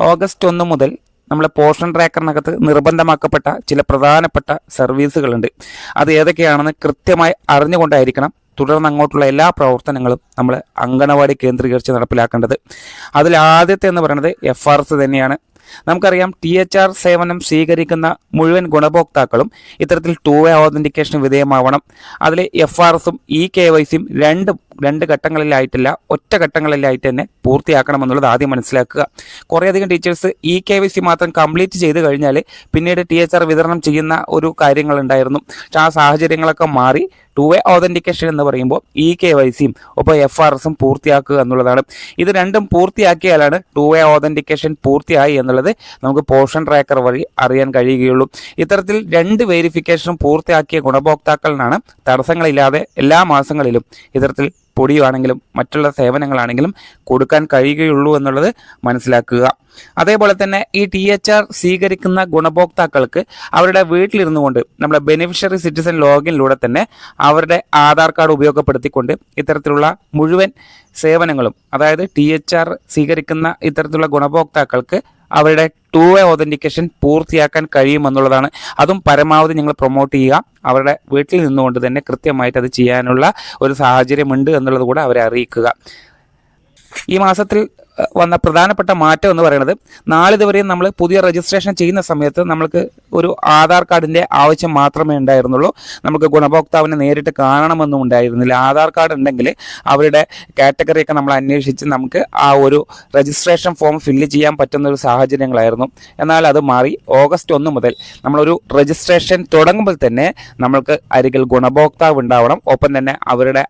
August ഒന്ന് മുതൽ നമ്മളെ പോഷൻ ട്രാക്കറിനകത്ത് നിർബന്ധമാക്കപ്പെട്ട ചില പ്രധാനപ്പെട്ട സർവീസുകളുണ്ട്. അത് ഏതൊക്കെയാണെന്ന് കൃത്യമായി അറിഞ്ഞുകൊണ്ടായിരിക്കണം തുടർന്ന് അങ്ങോട്ടുള്ള എല്ലാ പ്രവർത്തനങ്ങളും നമ്മൾ അങ്കണവാടി കേന്ദ്രീകരിച്ച് നടപ്പിലാക്കേണ്ടത്. അതിൽ ആദ്യത്തെ എന്ന് പറയുന്നത് എഫ് ആർ എസ് തന്നെയാണ്. നമുക്കറിയാം ടി എച്ച് ആർ സേവനം സ്വീകരിക്കുന്ന മുഴുവൻ ഗുണഭോക്താക്കളും ഇത്തരത്തിൽ ടൂ വേ ഓതന്റിക്കേഷന് വിധേയമാവണം. അതിൽ എഫ് ആർ എസും ഇ കെ വൈ സിയും രണ്ടും രണ്ട് ഘട്ടങ്ങളിലായിട്ടില്ല ഒറ്റ ഘട്ടങ്ങളിലായിട്ട് തന്നെ പൂർത്തിയാക്കണം എന്നുള്ളത് ആദ്യം മനസ്സിലാക്കുക. കുറേയധികം teachers E K Y C മാത്രം കംപ്ലീറ്റ് ചെയ്ത് കഴിഞ്ഞാൽ പിന്നീട് ടി എച്ച് ആർ വിതരണം ചെയ്യുന്ന ഒരു കാര്യങ്ങളുണ്ടായിരുന്നു. പക്ഷേ ആ സാഹചര്യങ്ങളൊക്കെ മാറി ടു വേ ഓതന്റിക്കേഷൻ എന്ന് പറയുമ്പോൾ ഇ കെ വൈ സിയും ഒപ്പം എഫ് ആർ എസും പൂർത്തിയാക്കുക എന്നുള്ളതാണ്. ഇത് രണ്ടും പൂർത്തിയാക്കിയാലാണ് ടു വേ ഓതന്റിക്കേഷൻ പൂർത്തിയായി എന്നുള്ളത് നമുക്ക് പോഷൻ ട്രാക്കർ വഴി അറിയാൻ കഴിയുകയുള്ളൂ. ഇത്തരത്തിൽ രണ്ട് വെരിഫിക്കേഷനും പൂർത്തിയാക്കിയ ഗുണഭോക്താക്കളിനാണ് തടസ്സങ്ങളില്ലാതെ എല്ലാ മാസങ്ങളിലും ഇത്തരത്തിൽ പൊടിയാണെങ്കിലും മറ്റുള്ള സേവനങ്ങളാണെങ്കിലും കൊടുക്കാൻ കഴിയുകയുള്ളൂ എന്നുള്ളത് മനസ്സിലാക്കുക. അതേപോലെ തന്നെ ഈ ടി എച്ച് ആർ സ്വീകരിക്കുന്ന ഗുണഭോക്താക്കൾക്ക് അവരുടെ വീട്ടിലിരുന്നു കൊണ്ട് നമ്മുടെ ബെനിഫിഷ്യറി സിറ്റിസൺ ലോഗിനിലൂടെ തന്നെ അവരുടെ ആധാർ കാർഡ് ഉപയോഗപ്പെടുത്തിക്കൊണ്ട് ഇത്തരത്തിലുള്ള മുഴുവൻ സേവനങ്ങളും അതായത് ടി എച്ച് ആർ സ്വീകരിക്കുന്ന ഇത്തരത്തിലുള്ള ഗുണഭോക്താക്കൾക്ക് അവരുടെ ടു വേ ഓതന്റിക്കേഷൻ പൂർത്തിയാക്കാൻ കഴിയുമെന്നുള്ളതാണ്. അതും പരമാവധി ഞങ്ങൾ പ്രൊമോട്ട് ചെയ്യുക. അവരുടെ വീട്ടിൽ നിന്നുകൊണ്ട് തന്നെ കൃത്യമായിട്ട് അത് ചെയ്യാനുള്ള ഒരു സാഹചര്യമുണ്ട് എന്നുള്ളത് കൂടെ അവരെ അറിയിക്കുക. ഈ മാസത്തിൽ വന്ന പ്രധാനപ്പെട്ട മാറ്റം എന്ന് പറയുന്നത് നാല് നാളിതുവരെയും നമ്മൾ പുതിയ രജിസ്ട്രേഷൻ ചെയ്യുന്ന സമയത്ത് നമ്മൾക്ക് ഒരു ആധാർ കാർഡിന്റെ ആവശ്യം മാത്രമേ ഉണ്ടായിരുന്നുള്ളൂ. നമുക്ക് ഗുണഭോക്താവിനെ നേരിട്ട് കാണണമെന്നും ഉണ്ടായിരുന്നില്ല. ആധാർ കാർഡ് ഉണ്ടെങ്കിൽ അവരുടെ കാറ്റഗറിയൊക്കെ നമ്മൾ അന്വേഷിച്ച് നമുക്ക് ആ ഒരു രജിസ്ട്രേഷൻ ഫോം ഫില്ല് ചെയ്യാൻ പറ്റുന്ന ഒരു സാഹചര്യങ്ങളായിരുന്നു. എന്നാൽ അത് മാറി ഓഗസ്റ്റ് ഒന്ന് മുതൽ നമ്മളൊരു രജിസ്ട്രേഷൻ തുടങ്ങുമ്പോൾ തന്നെ നമ്മൾക്ക് അരികിൽ ഗുണഭോക്താവ് ഉണ്ടാവണം. ഒപ്പം തന്നെ അവരുടെ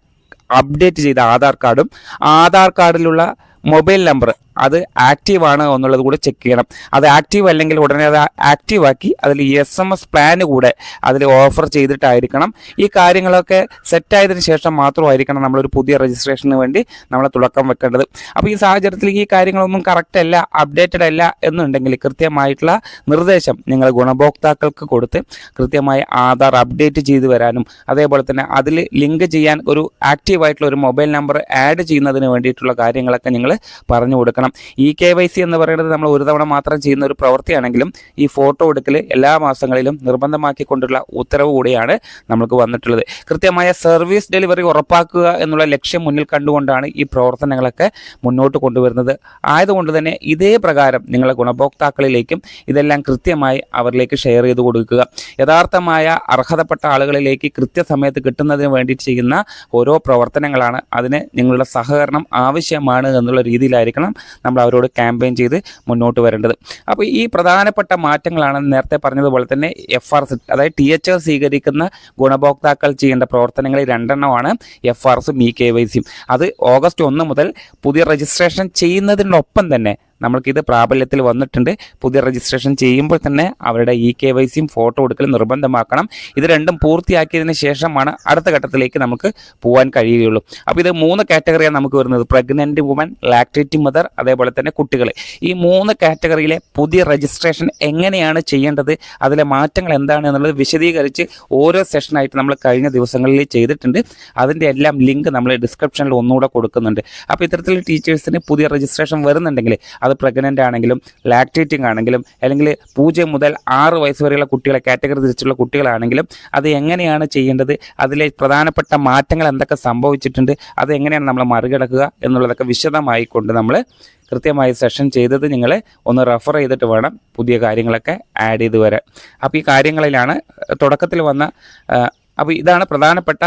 അപ്ഡേറ്റ് ചെയ്ത ആധാർ കാർഡും ആധാർ കാർഡിലുള്ള മൊബൈൽ നമ്പർ അത് ആക്റ്റീവ് ആണ് എന്നുള്ളത് കൂടെ ചെക്ക് ചെയ്യണം. അത് ആക്റ്റീവ് അല്ലെങ്കിൽ ഉടനെ അത് ആക്റ്റീവ് ആക്കി അതിൽ എസ് എം എസ് പ്ലാന് കൂടെ അതിൽ ഓഫർ ചെയ്തിട്ടായിരിക്കണം. ഈ കാര്യങ്ങളൊക്കെ സെറ്റായതിനു ശേഷം മാത്രമായിരിക്കണം നമ്മളൊരു പുതിയ രജിസ്ട്രേഷന് വേണ്ടി നമ്മൾ തുടക്കം വെക്കേണ്ടത്. അപ്പോൾ ഈ സാഹചര്യത്തിൽ ഈ കാര്യങ്ങളൊന്നും കറക്റ്റ് അല്ല അപ്ഡേറ്റഡ് അല്ല എന്നുണ്ടെങ്കിൽ കൃത്യമായിട്ടുള്ള നിർദ്ദേശം നിങ്ങൾ ഗുണഭോക്താക്കൾക്ക് കൊടുത്ത് കൃത്യമായി ആധാർ അപ്ഡേറ്റ് ചെയ്തു വരാനും അതേപോലെ തന്നെ അതിൽ ലിങ്ക് ചെയ്യാൻ ഒരു ആക്റ്റീവായിട്ടുള്ള ഒരു മൊബൈൽ നമ്പർ ആഡ് ചെയ്യുന്നതിന് വേണ്ടിയിട്ടുള്ള കാര്യങ്ങളൊക്കെ നിങ്ങൾ പറഞ്ഞു കൊടുക്കണം. ഈ കെ വൈ സി എന്ന് പറയുന്നത് നമ്മൾ ഒരു തവണ മാത്രം ചെയ്യുന്ന ഒരു പ്രവൃത്തിയാണെങ്കിലും ഈ ഫോട്ടോ എടുക്കൽ എല്ലാ മാസങ്ങളിലും നിർബന്ധമാക്കിക്കൊണ്ടുള്ള ഉത്തരവ് കൂടിയാണ് നമ്മൾക്ക് വന്നിട്ടുള്ളത്. കൃത്യമായ സർവീസ് ഡെലിവറി ഉറപ്പാക്കുക എന്നുള്ള ലക്ഷ്യം മുന്നിൽ കണ്ടുകൊണ്ടാണ് ഈ പ്രവർത്തനങ്ങളൊക്കെ മുന്നോട്ട് കൊണ്ടുവരുന്നത്. ആയതുകൊണ്ട് തന്നെ ഇതേ പ്രകാരം നിങ്ങളെ ഗുണഭോക്താക്കളിലേക്കും ഇതെല്ലാം കൃത്യമായി അവരിലേക്ക് ഷെയർ ചെയ്ത് കൊടുക്കുക. യഥാർത്ഥമായ അർഹതപ്പെട്ട ആളുകളിലേക്ക് കൃത്യസമയത്ത് കിട്ടുന്നതിന് വേണ്ടി ചെയ്യുന്ന ഓരോ പ്രവർത്തനങ്ങളാണ്. അതിന് നിങ്ങളുടെ സഹകരണം ആവശ്യമാണ് എന്നുള്ള രീതിയിലായിരിക്കണം നമ്മൾ അവരോട് ക്യാമ്പയിൻ ചെയ്ത് മുന്നോട്ട് വരേണ്ടത്. അപ്പോൾ ഈ പ്രധാനപ്പെട്ട മാറ്റങ്ങളാണ് നേരത്തെ പറഞ്ഞതുപോലെ തന്നെ എഫ് ആർ അതായത് ടി എച്ച് ആർ സ്വീകരിക്കുന്ന ഗുണഭോക്താക്കൾ ചെയ്യേണ്ട പ്രവർത്തനങ്ങളിൽ രണ്ടെണ്ണമാണ് എഫ് ആർ എസും ഇ കെ വൈ സിയും അത് ഓഗസ്റ്റ് ഒന്ന് മുതൽ പുതിയ രജിസ്ട്രേഷൻ ചെയ്യുന്നതിനൊപ്പം തന്നെ നമ്മൾക്കിത് പ്രാബല്യത്തിൽ വന്നിട്ടുണ്ട്. പുതിയ രജിസ്ട്രേഷൻ ചെയ്യുമ്പോൾ തന്നെ അവരുടെ ഇ കെ വൈ സിയും ഫോട്ടോ എടുക്കൽ നിർബന്ധമാക്കണം. ഇത് രണ്ടും പൂർത്തിയാക്കിയതിന് ശേഷമാണ് അടുത്ത ഘട്ടത്തിലേക്ക് നമുക്ക് പോകാൻ കഴിയുകയുള്ളൂ. അപ്പോൾ ഇത് മൂന്ന് കാറ്റഗറിയാണ് നമുക്ക് വരുന്നത്. പ്രഗ്നന്റ് വുമൻ ലാക്ടേറ്റ് മദർ അതേപോലെ തന്നെ കുട്ടികൾ. ഈ മൂന്ന് കാറ്റഗറിയിലെ പുതിയ രജിസ്ട്രേഷൻ എങ്ങനെയാണ് ചെയ്യേണ്ടത്? അതിലെ മാറ്റങ്ങൾ എന്താണ് എന്നുള്ളത് വിശദീകരിച്ച് ഓരോ സെഷനായിട്ട് നമ്മൾ കഴിഞ്ഞ ദിവസങ്ങളിൽ ചെയ്തിട്ടുണ്ട്. അതിന്റെ എല്ലാം ലിങ്ക് നമ്മൾ ഡിസ്ക്രിപ്ഷനിൽ ഒന്നുകൂടെ കൊടുക്കുന്നുണ്ട്. അപ്പോൾ ഇത്തരത്തിൽ ടീച്ചേഴ്സിന് പുതിയ രജിസ്ട്രേഷൻ വരുന്നുണ്ടെങ്കിൽ അത് പ്രഗ്നന്റ് ആണെങ്കിലും ലാക്ടേറ്റിംഗ് ആണെങ്കിലും അല്ലെങ്കിൽ പൂജ്യം മുതൽ ആറ് വയസ്സ് വരെയുള്ള കുട്ടികളെ കാറ്റഗറി തിരിച്ചുള്ള കുട്ടികളാണെങ്കിലും അത് എങ്ങനെയാണ് ചെയ്യേണ്ടത്? അതിലെ പ്രധാനപ്പെട്ട മാറ്റങ്ങൾ എന്തൊക്കെ സംഭവിച്ചിട്ടുണ്ട്? അത് എങ്ങനെയാണ് നമ്മൾ മറികടക്കുക എന്നുള്ളതൊക്കെ വിശദമായി കൊണ്ട് നമ്മൾ കൃത്യമായി സെഷൻ ചെയ്തത് നിങ്ങൾ ഒന്ന് റെഫർ ചെയ്തിട്ട് വേണം പുതിയ കാര്യങ്ങളൊക്കെ ആഡ് ചെയ്ത് വരാൻ. അപ്പോൾ ഈ കാര്യങ്ങളിലാണ് തുടക്കത്തിൽ വന്ന അപ്പോൾ ഇതാണ് പ്രധാനപ്പെട്ട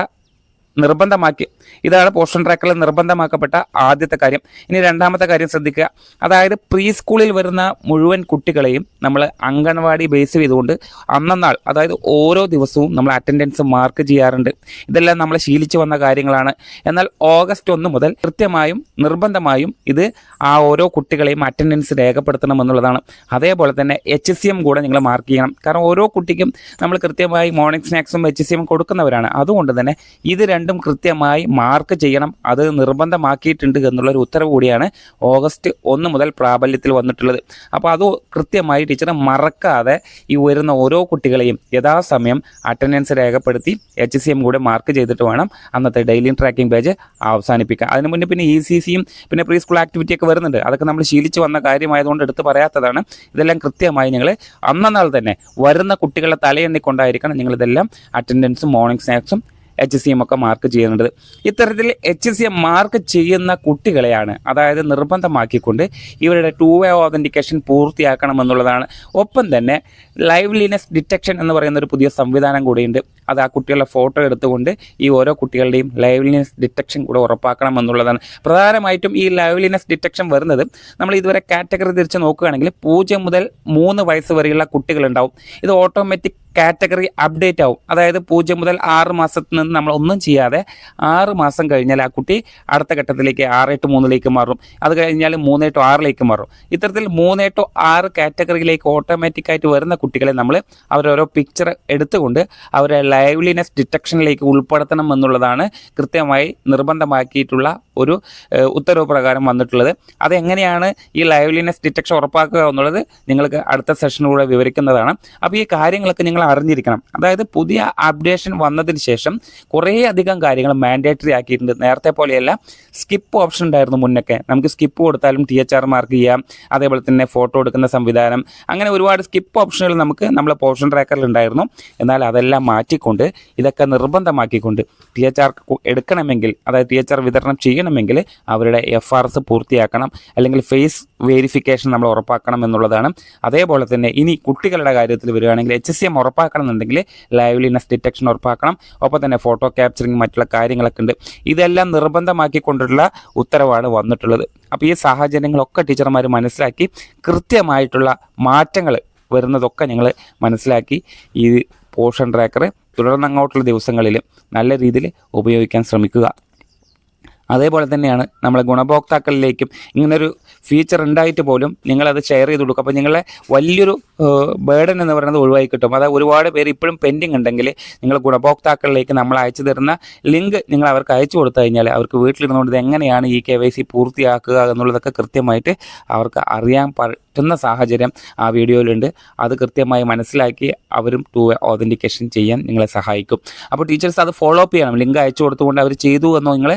നിർബന്ധമാക്കി ഇതാണ് പോഷൻ ട്രാക്കിൽ നിർബന്ധമാക്കപ്പെട്ട ആദ്യത്തെ കാര്യം. ഇനി രണ്ടാമത്തെ കാര്യം ശ്രദ്ധിക്കുക. അതായത് പ്രീ സ്കൂളിൽ വരുന്ന മുഴുവൻ കുട്ടികളെയും നമ്മൾ അംഗൻവാടി ബേസ് ചെയ്തുകൊണ്ട് അന്നന്നാൾ അതായത് ഓരോ ദിവസവും നമ്മൾ അറ്റൻഡൻസ് മാർക്ക് ചെയ്യാറുണ്ട്. ഇതെല്ലാം നമ്മൾ ശീലിച്ചു വന്ന കാര്യങ്ങളാണ്. എന്നാൽ ഓഗസ്റ്റ് ഒന്ന് മുതൽ കൃത്യമായും നിർബന്ധമായും ഇത് ആ ഓരോ കുട്ടികളെയും അറ്റൻഡൻസ് രേഖപ്പെടുത്തണം എന്നുള്ളതാണ്. അതേപോലെ തന്നെ എച്ച് സി എം കൂടെ നിങ്ങൾ മാർക്ക് ചെയ്യണം. കാരണം ഓരോ കുട്ടിക്കും നമ്മൾ കൃത്യമായി മോർണിംഗ് സ്നാക്സും എച്ച് സി എം കൊടുക്കുന്നവരാണ്. അതുകൊണ്ട് തന്നെ ഇത് രണ്ടും കൃത്യമായി മാർക്ക് ചെയ്യണം അത് നിർബന്ധമാക്കിയിട്ടുണ്ട് എന്നുള്ളൊരു ഉത്തരവ് കൂടിയാണ് ഓഗസ്റ്റ് ഒന്ന് മുതൽ പ്രാബല്യത്തിൽ വന്നിട്ടുള്ളത്. അപ്പോൾ അത് കൃത്യമായി ടീച്ചർ മറക്കാതെ ഈ വരുന്ന ഓരോ കുട്ടികളെയും യഥാസമയം അറ്റൻഡൻസ് രേഖപ്പെടുത്തി എച്ച് സി എം കൂടെ മാർക്ക് ചെയ്തിട്ട് വേണം അന്നത്തെ ഡെയിലി ട്രാക്കിംഗ് പേജ് അവസാനിപ്പിക്കുക അതിന് മുന്നേ പിന്നെ ഇ സി സിയും പിന്നെ പ്രീ സ്കൂൾ ആക്ടിവിറ്റി ഒക്കെ വരുന്നുണ്ട്. അതൊക്കെ നമ്മൾ ശീലിച്ച് വന്ന കാര്യമായതുകൊണ്ട് എടുത്ത് പറയാത്തതാണ്. ഇതെല്ലാം കൃത്യമായി നിങ്ങൾ അന്നന്നാൾ തന്നെ വരുന്ന കുട്ടികളെ തലയെണ്ണിക്കൊണ്ടായിരിക്കണം നിങ്ങളിതെല്ലാം അറ്റൻഡൻസും മോർണിംഗ് സ്നാക്സും എച്ച് സി എം ഒക്കെ മാർക്ക് ചെയ്യുന്നുണ്ട്. ഇത്തരത്തിൽ എച്ച് സി എം മാർക്ക് ചെയ്യുന്ന കുട്ടികളെയാണ് അതായത് നിർബന്ധമാക്കിക്കൊണ്ട് ഇവരുടെ ടു വേ ഓതന്റിക്കേഷൻ പൂർത്തിയാക്കണമെന്നുള്ളതാണ്. ഒപ്പം തന്നെ ലൈവ്ലിനെസ് ഡിറ്റക്ഷൻ എന്ന് പറയുന്ന ഒരു പുതിയ സംവിധാനം കൂടിയുണ്ട്. അത് ആ കുട്ടികളുടെ ഫോട്ടോ എടുത്തുകൊണ്ട് ഈ ഓരോ കുട്ടികളുടെയും ലൈവ്ലിനെസ് ഡിറ്റക്ഷൻ കൂടെ ഉറപ്പാക്കണം എന്നുള്ളതാണ്. പ്രധാനമായിട്ടും ഈ ലൈവ്ലിനെസ് ഡിറ്റക്ഷൻ വരുന്നത് നമ്മൾ ഇതുവരെ കാറ്റഗറി തിരിച്ച് നോക്കുകയാണെങ്കിൽ പൂജ്യം മുതൽ മൂന്ന് വയസ്സ് വരെയുള്ള കുട്ടികളുണ്ടാവും. ഇത് ഓട്ടോമാറ്റിക് കാറ്റഗറി അപ്ഡേറ്റ് ആവും. അതായത് പൂജ്യം മുതൽ ആറ് മാസത്തിൽ നിന്ന് നമ്മൾ ഒന്നും ചെയ്യാതെ ആറ് മാസം കഴിഞ്ഞാൽ ആ കുട്ടി അടുത്ത ഘട്ടത്തിലേക്ക് ആറ് എട്ട് മൂന്നിലേക്ക് മാറും. അത് കഴിഞ്ഞാൽ മൂന്ന് ടു ആറിലേക്ക് മാറും. ഇത്തരത്തിൽ മൂന്ന് ടു ആറ് കാറ്റഗറിയിലേക്ക് ഓട്ടോമാറ്റിക്കായിട്ട് വരുന്ന കുട്ടികളെ നമ്മൾ അവരോരോ പിക്ചർ എടുത്തുകൊണ്ട് അവരെ ലൈവ്ലിനെസ് ഡിറ്റക്ഷനിലേക്ക് ഉൾപ്പെടുത്തണം എന്നുള്ളതാണ് കൃത്യമായി നിർബന്ധമാക്കിയിട്ടുള്ള ഒരു ഉത്തരവ് പ്രകാരം വന്നിട്ടുള്ളത്. അതെങ്ങനെയാണ് ഈ ലൈവ്ലിനെസ് ഡിറ്റക്ഷൻ ഉറപ്പാക്കുക എന്നുള്ളത് നിങ്ങൾക്ക് അടുത്ത സെഷനിലൂടെ വിവരിക്കുന്നതാണ്. അപ്പോൾ ഈ കാര്യങ്ങളൊക്കെ നിങ്ങൾ അറിഞ്ഞിരിക്കണം. അതായത് പുതിയ അപ്ഡേഷൻ വന്നതിന് ശേഷം കുറേയധികം കാര്യങ്ങൾ മാൻഡേറ്ററി ആക്കിയിട്ടുണ്ട്. നേരത്തെ പോലെയല്ല സ്കിപ്പ് ഓപ്ഷൻ ഉണ്ടായിരുന്നു മുന്നൊക്കെ. നമുക്ക് സ്കിപ്പ് കൊടുത്താലും ടി എച്ച് ആർ മാർക്ക് ചെയ്യാം. അതേപോലെ തന്നെ ഫോട്ടോ എടുക്കുന്ന സംവിധാനം. അങ്ങനെ ഒരുപാട് സ്കിപ്പ് ഓപ്ഷനുകൾ നമുക്ക് നമ്മളെ പോർഷൻ ട്രാക്കറിൽ ഉണ്ടായിരുന്നു. എന്നാൽ അതെല്ലാം മാറ്റിക്കൊണ്ട് ഇതൊക്കെ നിർബന്ധമാക്കിക്കൊണ്ട് ടി എച്ച് ആർ എടുക്കണമെങ്കിൽ അതായത് ടി എച്ച് ആർ വിതരണം ചെയ്യണമെങ്കിൽ അവരുടെ എഫ് ആർ എസ് പൂർത്തിയാക്കണം അല്ലെങ്കിൽ ഫേസ് വേരിഫിക്കേഷൻ നമ്മൾ ഉറപ്പാക്കണം എന്നുള്ളതാണ്. അതേപോലെ തന്നെ ഇനി കുട്ടികളുടെ കാര്യത്തിൽ വരികയാണെങ്കിൽ എച്ച് സി എം ഉറപ്പാക്കണം എന്നുണ്ടെങ്കിൽ ലൈവ്ലിനെസ് ഡിറ്റക്ഷൻ ഉറപ്പാക്കണം. ഒപ്പം തന്നെ ഫോട്ടോ ക്യാപ്ചറിങ് മറ്റുള്ള കാര്യങ്ങളൊക്കെ ഉണ്ട്. ഇതെല്ലാം നിർബന്ധമാക്കിക്കൊണ്ടുള്ള ഉത്തരവാണ് വന്നിട്ടുള്ളത്. അപ്പോൾ ഈ സാഹചര്യങ്ങളൊക്കെ ടീച്ചർമാർ മനസ്സിലാക്കി കൃത്യമായിട്ടുള്ള മാറ്റങ്ങൾ വരുന്നതൊക്കെ ഞങ്ങൾ മനസ്സിലാക്കി. ഈ പോഷൻ ട്രാക്കർ തുടർന്നങ്ങോട്ടുള്ള ദിവസങ്ങളിൽ നല്ല രീതിയിൽ ഉപയോഗിക്കാൻ ശ്രമിക്കുക. അതേപോലെ തന്നെയാണ് നമ്മളെ ഗുണഭോക്താക്കളിലേക്കും ഇങ്ങനൊരു ഫീച്ചർ ഉണ്ടായിട്ട് പോലും നിങ്ങളത് ഷെയർ ചെയ്ത് കൊടുക്കുക അപ്പോൾ നിങ്ങളെ വലിയൊരു ബേർഡൻ എന്ന് പറയുന്നത് ഒഴിവായി കിട്ടും. അതായത് ഒരുപാട് പേര് ഇപ്പോഴും പെൻഡിങ് ഉണ്ടെങ്കിൽ നിങ്ങൾ ഗുണഭോക്താക്കളിലേക്ക് നമ്മൾ അയച്ചു തരുന്ന ലിങ്ക് നിങ്ങൾ അവർക്ക് അയച്ചു കൊടുത്തു കഴിഞ്ഞാൽ അവർക്ക് വീട്ടിലിരുന്നുകൊണ്ട് എങ്ങനെയാണ് ഈ കെ വൈ സി പൂർത്തിയാക്കുക എന്നുള്ളതൊക്കെ കൃത്യമായിട്ട് അവർക്ക് അറിയാൻ പറ്റുന്ന സാഹചര്യം ആ വീഡിയോയിലുണ്ട്. അത് കൃത്യമായി മനസ്സിലാക്കി അവരും ടു ഓതന്റിക്കേഷൻ ചെയ്യാൻ നിങ്ങളെ സഹായിക്കും. അപ്പോൾ ടീച്ചേഴ്സ് അത് ഫോളോ അപ്പ് ചെയ്യണം. ലിങ്ക് അയച്ചു കൊടുത്തുകൊണ്ട് അവർ ചെയ്തു എന്ന് നിങ്ങൾ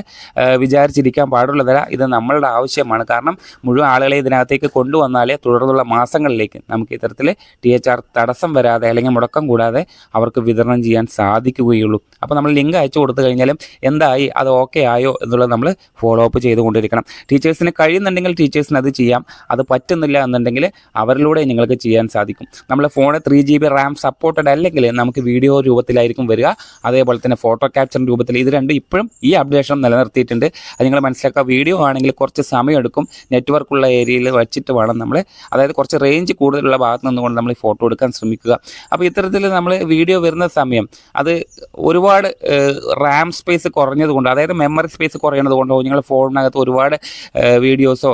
വിചാരിച്ചിരിക്കാൻ പാടുള്ളതല്ല. ഇത് നമ്മളുടെ ആവശ്യമാണ്. കാരണം മുഴുവൻ ആളുകളെ ഇതിനകത്തേക്ക് കൊണ്ടുവന്നാലേ തുടർന്നുള്ള മാസങ്ങളിലേക്ക് നമുക്ക് ഇത്തരത്തിൽ ടി എച്ച് ആർ തടസ്സം വരാതെ അല്ലെങ്കിൽ മുടക്കം കൂടാതെ അവർക്ക് വിതരണം ചെയ്യാൻ സാധിക്കുകയുള്ളൂ. അപ്പോൾ നമ്മൾ ലിങ്ക് അയച്ചു കൊടുത്തു കഴിഞ്ഞാലും എന്തായി? അത് ഓക്കെ ആയോ എന്നുള്ളത് നമ്മൾ ഫോളോ അപ്പ് ചെയ്തുകൊണ്ടിരിക്കണം. ടീച്ചേഴ്സിന് കഴിയുന്നുണ്ടെങ്കിൽ ടീച്ചേഴ്സിന് അത് ചെയ്യാം. അത് പറ്റുന്നില്ല എന്നുണ്ടെങ്കിൽ അവരിലൂടെ നിങ്ങൾക്ക് ചെയ്യാൻ സാധിക്കും. നമ്മൾ ഫോണിൽ three G B RAM supported അല്ലെങ്കിൽ നമുക്ക് വീഡിയോ രൂപത്തിലായിരിക്കും വരിക. അതേപോലെ തന്നെ ഫോട്ടോ ക്യാപ്ചർ രൂപത്തിൽ ഇത് രണ്ടും ഇപ്പോഴും ഈ അപ്ഡേഷൻ നിലനിർത്തിയിട്ടുണ്ട്. അത് നിങ്ങൾ മനസ്സിലാക്കുക. വീഡിയോ ആണെങ്കിൽ കുറച്ച് സമയമെടുക്കും. നെറ്റ്വർക്ക് ഉള്ള ഏരിയയിൽ വെച്ചിട്ട് വേണം നമ്മൾ അതായത് കുറച്ച് റേഞ്ച് കൂടുതലുള്ള ഭാഗത്ത് നിന്നുകൊണ്ട് നമ്മൾ ഈ ഫോട്ടോ എടുക്കാൻ ശ്രമിക്കുക. അപ്പോൾ ഇത്തരത്തിൽ നമ്മൾ വീഡിയോ വരുന്ന സമയം അത് ഒരുപാട് റാം സ്പേസ് കുറഞ്ഞതുകൊണ്ട് അതായത് മെമ്മറി സ്പേസ് കുറയുന്നത് കൊണ്ടോ നിങ്ങൾ ഫോണിനകത്ത് ഒരുപാട് വീഡിയോസോ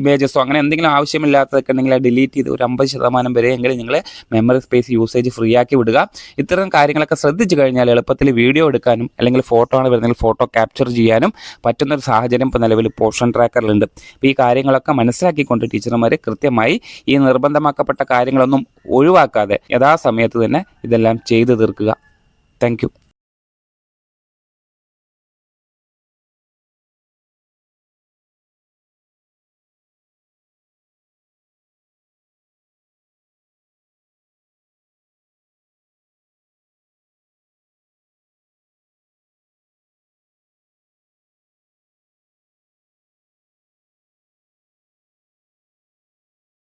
ഇമേജസോ അങ്ങനെ എന്തെങ്കിലും ആവശ്യമില്ലാത്തതൊക്കെ ഉണ്ടെങ്കിൽ ഡിലീറ്റ് ചെയ്ത് ഒരു അമ്പത് ശതമാനം വരെയെങ്കിലും നിങ്ങൾ മെമ്മറി സ്പേസ് യൂസേജ് ഫ്രീ ആക്കി വിടുക. ഇത്തരം കാര്യങ്ങളൊക്കെ ശ്രദ്ധിച്ചു കഴിഞ്ഞാൽ എളുപ്പത്തിൽ വീഡിയോ എടുക്കാനും അല്ലെങ്കിൽ ഫോട്ടോ ആണ് വരുന്നെങ്കിൽ ഫോട്ടോ ക്യാപ്ചർ ചെയ്യാനും പറ്റുന്ന ഒരു സാഹചര്യം ഇപ്പോൾ നിലവിൽ പോർഷൻ ട്രാക്കറിലുണ്ട്. അപ്പോൾ ഈ കാര്യങ്ങളൊക്കെ മനസ്സിലാക്കിക്കൊണ്ട് ടീച്ചർമാർ കൃത്യമായി ഈ നിർബന്ധമാക്കപ്പെട്ട കാര്യങ്ങളൊന്നും ഒഴിവാക്കാതെ യഥാസമയത്ത് തന്നെ ഇതെല്ലാം ചെയ്തു തീർക്കുക. താങ്ക്